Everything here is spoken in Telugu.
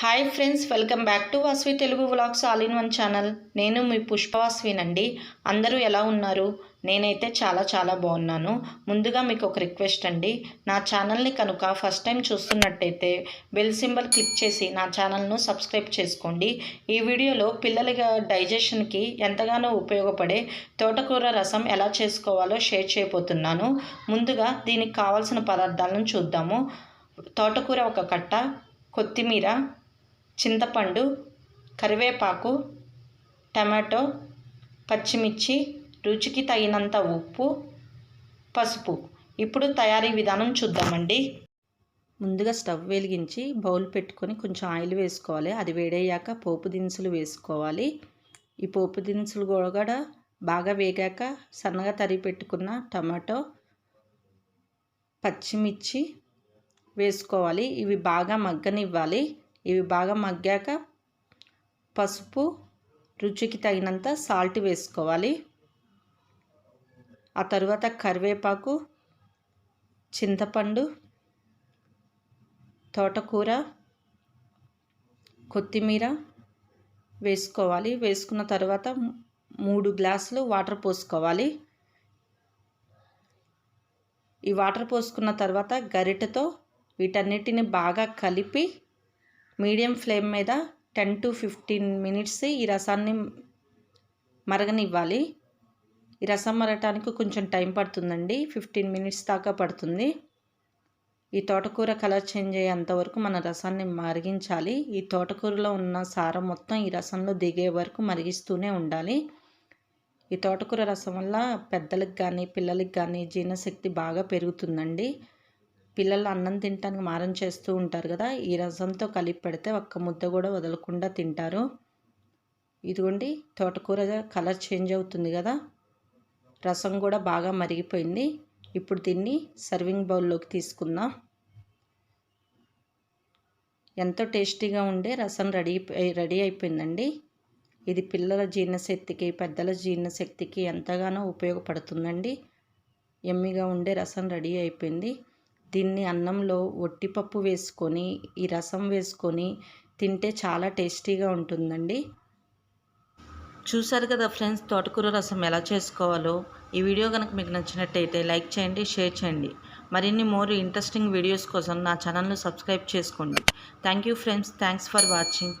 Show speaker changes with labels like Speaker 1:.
Speaker 1: Hi friends welcome back to Vasvi Telugu vlogs all in one channel. నేను మీ పుష్పవాస్వినండి అందరూ ఎలా ఉన్నారు? నేనైతే చాలా చాలా బాగున్నాను. ముందుగా మీకు ఒక రిక్వెస్ట్ అండి. నా ఛానల్ని కనుక ఫస్ట్ టైం చూస్తున్నట్టయితే బెల్ సింబల్ క్లిక్ చేసి నా ఛానల్ను సబ్స్క్రైబ్ చేసుకోండి. ఈ వీడియోలో పిల్లల డైజెషన్కి ఎంతగానో ఉపయోగపడే తోటకూర రసం ఎలా చేసుకోవాలో షేర్ చేయబోతున్నాను. ముందుగా దీనికి కావాల్సిన పదార్థాలను చూద్దాము. తోటకూర ఒక కట్ట కొత్తిమీర చింతపండు కరివేపాకు టమాటో పచ్చిమిర్చి రుచికి తగినంత ఉప్పు పసుపు. ఇప్పుడు తయారీ విధానం చూద్దామండి. ముందుగా స్టవ్ వెలిగించి బౌల్ పెట్టుకొని కొంచెం ఆయిల్ వేసుకోవాలి. అది వేడయ్యాక పోపు దినుసులు వేసుకోవాలి. ఈ పోపు దినుసులు కూడా బాగా వేగాక సన్నగా తరిగి పెట్టుకున్న టమాటో పచ్చిమిర్చి వేసుకోవాలి. ఇవి బాగా మగ్గనివ్వాలి. ఇవి బాగా మగ్గాక పసుపు రుచికి తగినంత సాల్ట్ వేసుకోవాలి. ఆ తర్వాత కరివేపాకు చింతపండు తోటకూర కొత్తిమీర వేసుకోవాలి. వేసుకున్న తర్వాత మూడు గ్లాసులు వాటర్ పోసుకోవాలి. ఈ వాటర్ పోసుకున్న తర్వాత గరిటెతో వీటన్నిటిని బాగా కలిపి మీడియం ఫ్లేమ్ మీద టెన్ టు ఫిఫ్టీన్ మినిట్స్ ఈ రసాన్ని మరగనివ్వాలి. ఈ రసం మరగటానికి కొంచెం టైం పడుతుందండి. ఫిఫ్టీన్ మినిట్స్ దాకా పడుతుంది. ఈ తోటకూర కలర్ చేంజ్ అయ్యేంత వరకు మన రసాన్ని మరిగించాలి. ఈ తోటకూరలో ఉన్న సారం మొత్తం ఈ రసంలో దిగే వరకు మరిగిస్తూనే ఉండాలి. ఈ తోటకూర రసం వల్ల పెద్దలకు కానీ పిల్లలకి కానీ జీర్ణశక్తి బాగా పెరుగుతుందండి. పిల్లలు అన్నం తినటానికి మారం చేస్తూ ఉంటారు కదా ఈ రసంతో కలిపి పెడితే ఒక్క ముద్ద కూడా వదలకుండా తింటారు. ఇదిగోండి తోటకూర కలర్ చేంజ్ అవుతుంది కదా రసం కూడా బాగా మరిగిపోయింది. ఇప్పుడు దీన్ని సర్వింగ్ బౌల్లోకి తీసుకుందాం. ఎంతో టేస్టీగా ఉండే రసం రెడీ రెడీ అయిపోయిందండి. ఇది పిల్లల జీర్ణశక్తికి పెద్దల జీర్ణశక్తికి ఎంతగానో ఉపయోగపడుతుందండి. ఎమ్మిగా ఉండే రసం రెడీ అయిపోయింది. దీన్ని అన్నంలో ఒట్టిపప్పు వేసుకొని ఈ రసం వేసుకొని తింటే చాలా టేస్టీగా ఉంటుందండి. చూసారు కదా ఫ్రెండ్స్ తోటకూర రసం ఎలా చేసుకోవాలో? ఈ వీడియో కనుక మీకు నచ్చినట్టయితే లైక్ చేయండి షేర్ చేయండి. మరిన్ని మోర్ ఇంట్రెస్టింగ్ వీడియోస్ కోసం నా ఛానల్ను సబ్స్క్రైబ్ చేసుకోండి. Thank you friends thanks for watching.